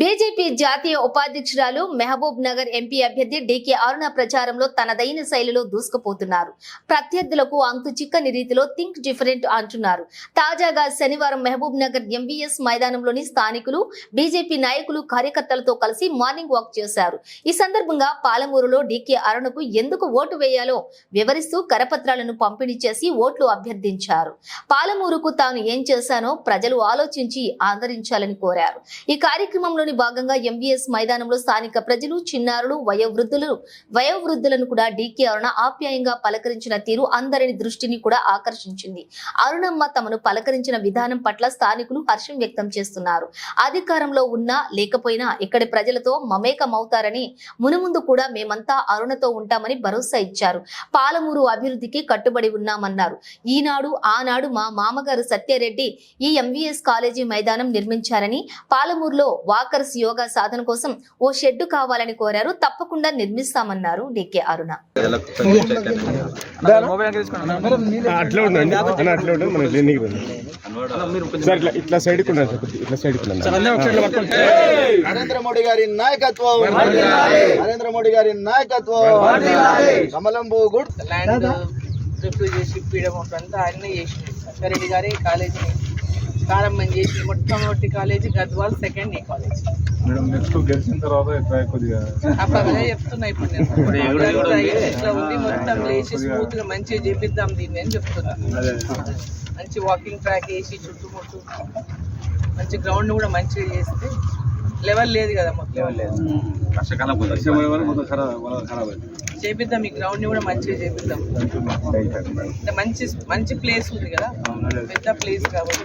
BJP జాతీయ ఉపాధ్యక్షురాలు Mahabubnagar MP అభ్యర్థి డీకే అరుణ ప్రచారంలో తనదైన శైలిలో దూసుకుపోతున్నారు. ప్రత్యర్థులకు అంతు చిక్కని రీతిలో థింక్ డిఫరెంట్ అంటున్నారు. తాజాగా శనివారం మహబూబ్ నగర్ ఎంబీఎస్ మైదానంలోని స్థానికులు బీజేపీ నాయకులు కార్యకర్తలతో కలిసి మార్నింగ్ వాక్ చేశారు. ఈ సందర్భంగా పాలమూరులో డీకే అరుణకు ఎందుకు ఓటు వేయాలో వివరిస్తూ కరపత్రాలను పంపిణీ చేసి ఓట్లు అభ్యర్థించారు. పాలమూరుకు తాను ఏం చేశానో ప్రజలు ఆలోచించి ఆదరించాలని కోరారు. ఈ కార్యక్రమంలో కార్యక్రమంలోని భాగంగా ఎంబీఎస్ మైదానంలో స్థానిక ప్రజలు చిన్నారులు వయోవృద్ధులు వయోవృద్ధులను కూడా డీకే అరుణ ఆప్యాయంగా పలకరించిన తీరు అందరిని దృష్టిని కూడా ఆకర్షించింది. అరుణమ్మ తమను పలకరించిన విధానం పట్ల స్థానికులు హర్షం వ్యక్తం చేస్తున్నారు. అధికారంలో ఉన్నా లేకపోయినా ఇక్కడి ప్రజలతో మమేకమవుతారని మునుముందు కూడా మేమంతా అరుణతో ఉంటామని భరోసా ఇచ్చారు. పాలమూరు అభివృద్ధికి కట్టుబడి ఉన్నామన్నారు. ఈనాడు ఆనాడు మా మామగారు సత్యారెడ్డి ఈ ఎంవీఎస్ కాలేజీ మైదానం నిర్మించారని పాలమూరులో వాకర్స్ యోగా సాధన కోసం ఓ షెడ్డు కావాలని కోరారు. తప్పకుండా నిర్మిస్తామన్నారు డికే అరుణ. అన్న ఇట్లా ఇట్లా నరేంద్ర మోడీ గారి నాయకత్వం. నరేంద్ర మోడీ గారి నాయకత్వం. కమలం గుడ్. ల్యాండ్ రిఫ్యూజ్ చేసి అంతా ఆయనే చేసింది సత్యారెడ్డి గారి కాలేజీని ప్రారంభం చేసి మొట్టమొదటి కాలేజీ గద్వాల్ సెకండ్ ఈ కాలేజ్. మేడం నెక్స్ట్ గెలిచిన తర్వాత కొద్దిగా. చెప్తున్నా ఇప్పుడు నేను. ఇట్లా ఇట్లా ఉంది మొత్తం లేచి స్మూత్గా మంచిగా చేపిద్దాం దీన్ని అని చెప్తున్నా. మంచి వాకింగ్ ట్రాక్ వేసి చుట్టుముట్టు మంచి గ్రౌండ్ కూడా మంచిగా చేస్తే లెవెల్ లేదు కదా మొత్తం. లెవెల్ లేదు. చేపిద్దాం ఈ గ్రౌండ్ని కూడా మంచిగా చేపిద్దాం. అంటే మంచి మంచి ప్లేస్ ఉంది కదా. పెద్ద ప్లేస్ కాబట్టి.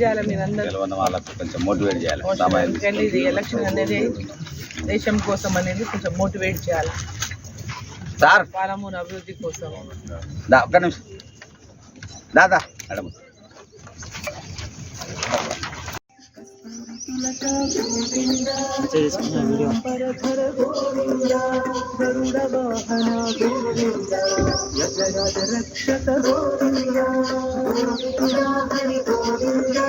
చేయాలి. మీరందరూ వాళ్ళకు కొంచెం మోటివేట్ చేయాలి. ఇది ఎలక్షన్ అనేది దేశం కోసం అనేది కొంచెం మోటివేట్ చేయాలి. సార్. పాలమూరు అభివృద్ధి కోసం. ఒక్క నిమిషం. దాదా. మేడం. వస్తే మనండి దాండి ఒక్కొక్కరా మీ అందరు సపోర్ట్ కావాలి ముందుకు రండి ఈ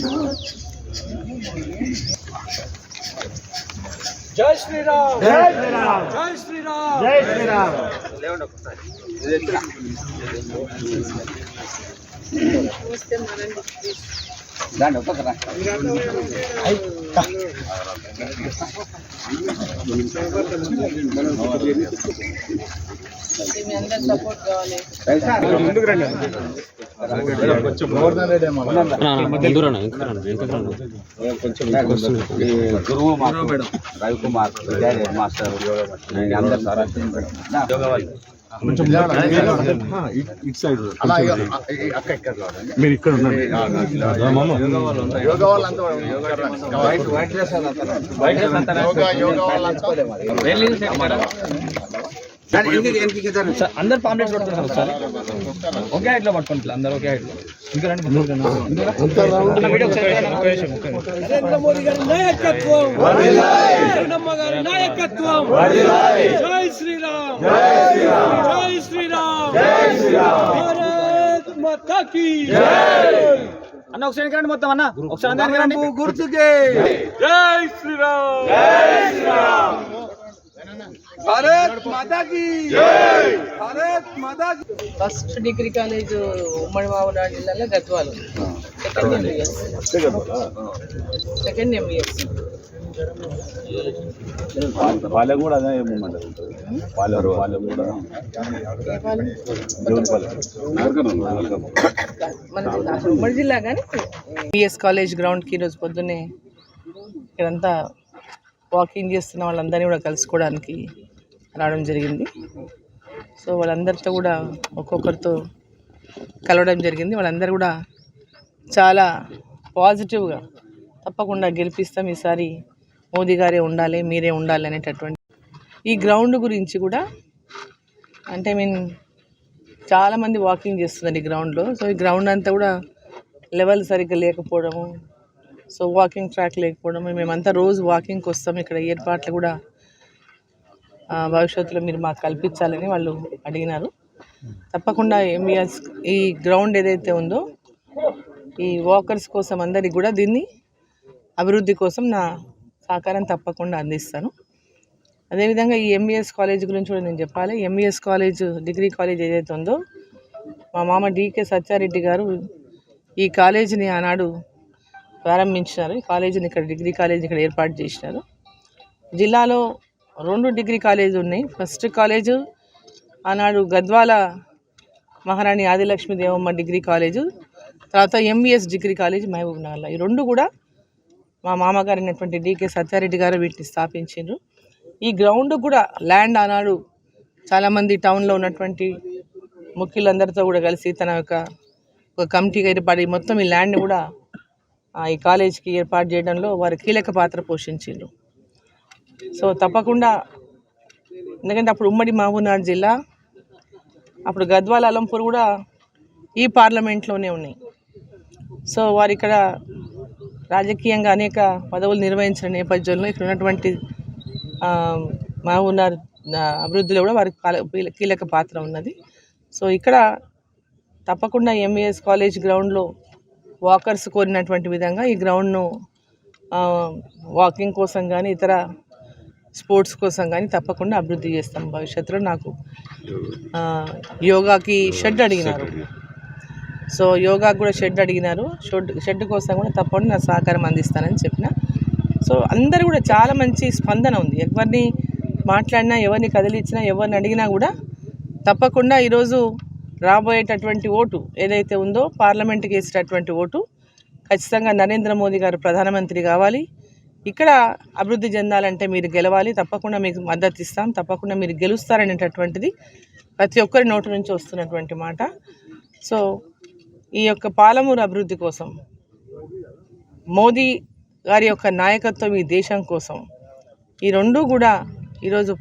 గురువు అక్క ఇక్కడ మీరు ఇక్కడ ఉండండి యోగా వాళ్ళంతా యోగా యోగా వాళ్ళంతా అందరు పాంప్లెట్స్ పడుతున్నారు సార్ ఒకే హైట్లో పట్టుకోండి ఇట్లా అందరు ఒకే హైట్లో ఇంకా రండి ముందుకు రండి. ఇంకా? రండి. అన్న వీడియో ఒకసారి తీయండి అన్న, ఒక్క నిమిషం, ఒక్క నిమిషం. నరేంద్ర మోడీ గారి నాయకత్వం. జై శ్రీరామ్ జై శ్రీరామ్ భారత్ మాతా కీ అన్న ఒకసారి వెనక్కి రండి మొత్తం అన్న. ఒకసారి అందరు వెనక్కి రండి. గుర్తుకే. జై శ్రీరామ్ భారత్ మాతా కీ భారత్ మాతా కీ ఫస్ట్ డిగ్రీ కాలేజ్ ఉమ్మడి మామూలు జిల్లాలో Gadwal. Second MBS second MBS Palem కూడా అదే మూమెంట్ ఉంటుంది పాలెం పాలెం కూడా మన జిల్లా ఉమ్మడి జిల్లా కానీ బిఎస్ కాలేజ్ గ్రౌండ్కి ఈరోజు పొద్దున్నే ఇక్కడంతా వాకింగ్ చేస్తున్న వాళ్ళందరినీ కూడా కలుసుకోవడానికి రావడం జరిగింది. సో వాళ్ళందరితో కూడా ఒక్కొక్కరితో కలవడం జరిగింది. వాళ్ళందరూ కూడా చాలా పాజిటివ్గా తప్పకుండా గెలిపిస్తాం ఈసారి మోదీ గారే ఉండాలి మీరే ఉండాలి అనేటటువంటి ఈ గ్రౌండ్ గురించి కూడా అంటే మీన్ చాలామంది వాకింగ్ చేస్తున్నారు ఈ గ్రౌండ్లో. సో ఈ గ్రౌండ్ అంతా కూడా లెవెల్ సరిగ్గా లేకపోవడము సో వాకింగ్ ట్రాక్ లేకపోవడము మేమంతా రోజు వాకింగ్కి వస్తాం. ఇక్కడ ఏర్పాట్లు కూడా ఆ, భవిష్యత్తులో మీరు మాకు కల్పించాలని వాళ్ళు అడిగినారు. తప్పకుండా ఎంబీఎస్ ఈ గ్రౌండ్ ఏదైతే ఉందో ఈ వాకర్స్ కోసం అందరికి కూడా దీన్ని అభివృద్ధి కోసం నా సహకారం తప్పకుండా అందిస్తాను. అదేవిధంగా ఈ ఎంబీఎస్ కాలేజ్ గురించి కూడా నేను చెప్పాలి. ఎంబీఎస్ కాలేజ్ డిగ్రీ కాలేజ్ ఏదైతే ఉందో మా మామ డీకే సత్యారెడ్డి గారు ఈ కాలేజీని ఆనాడు ప్రారంభించినారు. ఈ కాలేజీని ఇక్కడ డిగ్రీ కాలేజీని ఇక్కడ ఏర్పాటు చేసినారు. జిల్లాలో రెండు డిగ్రీ కాలేజీ ఉన్నాయి. ఫస్ట్ కాలేజు ఆనాడు గద్వాల మహారాణి ఆదిలక్ష్మి దేవమ్మ డిగ్రీ కాలేజు తర్వాత ఎంబీఎస్ డిగ్రీ కాలేజ్ మహబూబ్ నగర్లో ఈ రెండు కూడా మా మామగారు అయినటువంటి డికే సత్యారెడ్డి గారు వీటిని స్థాపించారు ఈ గ్రౌండ్ కూడా ల్యాండ్ ఆనాడు చాలామంది టౌన్లో ఉన్నటువంటి ముఖ్యులందరితో కూడా కలిసి తన యొక్క ఒక కమిటీగా ఏర్పాటు మొత్తం ఈ ల్యాండ్ కూడా ఆ, ఈ కాలేజీకి ఏర్పాటు చేయడంలో వారు కీలక పాత్ర పోషించారు సో తప్పకుండా ఎందుకంటే అప్పుడు ఉమ్మడి మహబూబ్నగర్ జిల్లా అప్పుడు గద్వాల అలంపూర్ కూడా ఈ పార్లమెంట్లోనే ఉన్నాయి. సో వారు ఇక్కడ రాజకీయంగా అనేక పదవులు నిర్వహించిన నేపథ్యంలో ఇక్కడ ఉన్నటువంటి మహబూబ్నగర్ అభివృద్ధిలో కూడా వారికి కీలక పాత్ర ఉన్నది. సో ఇక్కడ తప్పకుండా ఎంఈఎస్ కాలేజ్ గ్రౌండ్లో వాకర్స్ కోరినటువంటి విధంగా ఈ గ్రౌండ్ను వాకింగ్ కోసం కానీ ఇతర స్పోర్ట్స్ కోసం కానీ తప్పకుండా అభివృద్ధి చేస్తాం భవిష్యత్తులో. నాకు యోగాకి షెడ్ అడిగినారు. సో యోగా కూడా షెడ్ అడిగినారు. షెడ్ షెడ్ కోసం కూడా తప్పకుండా నా సహకారం అందిస్తానని చెప్పిన. సో అందరు కూడా చాలా మంచి స్పందన ఉంది. ఎవరిని మాట్లాడినా ఎవరిని కదిలించినా ఎవరిని అడిగినా కూడా తప్పకుండా ఈరోజు రాబోయేటటువంటి ఓటు ఏదైతే ఉందో పార్లమెంట్కి వేసేటటువంటి ఓటు ఖచ్చితంగా నరేంద్ర మోదీ గారు ప్రధానమంత్రి కావాలి. ఇక్కడ అభివృద్ధి చెందాలంటే మీరు గెలవాలి. తప్పకుండా మీకు మద్దతు ఇస్తాం. తప్పకుండా మీరు గెలుస్తారనేటటువంటిది ప్రతి ఒక్కరి నోటి నుంచి వస్తున్నటువంటి మాట. సో ఈ యొక్క పాలమూరు అభివృద్ధి కోసం మోదీ గారి యొక్క నాయకత్వం ఈ దేశం కోసం. ఈ రెండూ కూడా ఈరోజు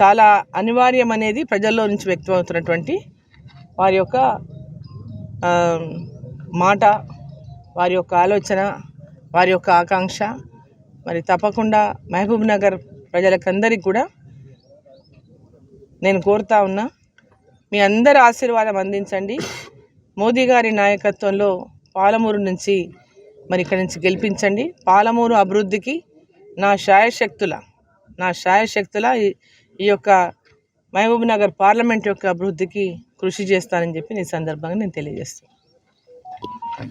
చాలా అనివార్యం అనేది ప్రజల్లో నుంచి వ్యక్తమవుతున్నటువంటి వారి యొక్క మాట వారి యొక్క ఆలోచన వారి యొక్క ఆకాంక్ష. మరి తప్పకుండా మహబూబ్ నగర్ ప్రజలకందరికీ కూడా నేను కోరుతా ఉన్నా. మీ అందరి ఆశీర్వాదం అందించండి. మోదీ గారి నాయకత్వంలో పాలమూరు నుంచి మరి ఇక్కడి నుంచి గెలిపించండి. పాలమూరు అభివృద్ధికి నా శాయశక్తుల నా శాయశక్తుల ఈ- ఈ యొక్క మహబూబ్ నగర్ పార్లమెంట్ యొక్క అభివృద్ధికి కృషి చేస్తానని చెప్పి ఈ సందర్భంగా నేను తెలియజేస్తాను